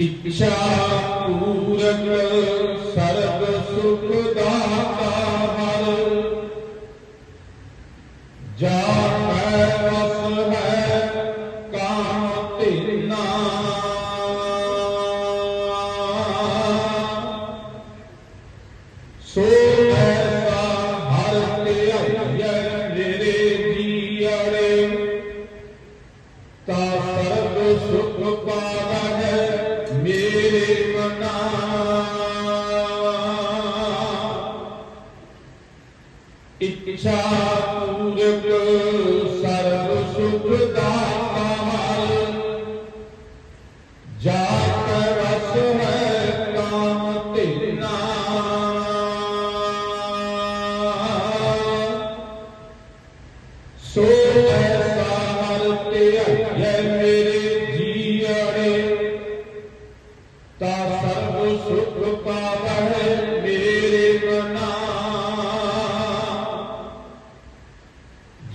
ਇੱਛਾ ਪੂਰਕ ਸਰਬ ਸੁਖ ਇੱਛਾ ਪੂਰਕ ਸਰਬ ਸੁਖ ਦਾਤਾ ਜਾ ਰਸ ਹੈ ਕਾਮ ਤੇਨਾ ਸੋ ਐਸਾ ਹਰ ਤੇ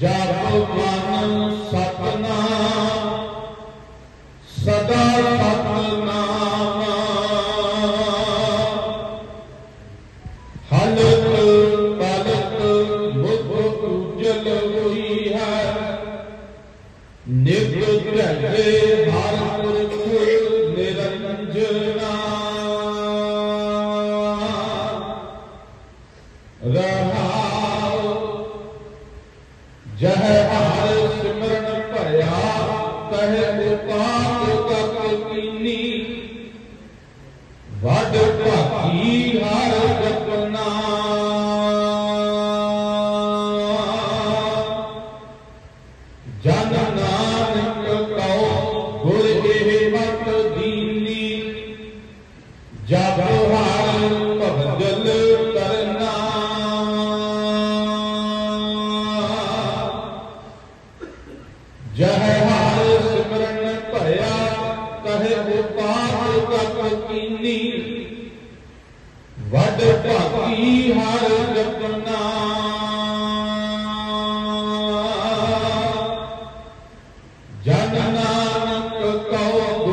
ਜਪ ਮਨ ਸਤਨਾਮ, ਸਦਾ ਸਤਨਾਮ। ਹਲਕ ਪਲਕ ਮੁਖ ਉਜਲ ਹੋਈ ਹੈ। ਨਿਤ ਧਰੇ ਹਰ ਪੁਰਖ ਨਿਰੰਜਨਾ। ਜਹ ਹਰ ਸਿਮਰਨ ਭਇਆ ਤਹ ਉਪਾਤ ਤਕ ਕੀਨੀ ਵਡ ਭਾਗੀ ਹਰ ਜਪਨਾ ਜਨ ਸਾਹਿਬ ਪਾਸ ਤੱਕ ਕੀਨੀ। ਵੱਡ ਭਾਗੀ ਹਰ ਜਪਨਾ। ਜਨ ਨਾਨਕ ਕਉ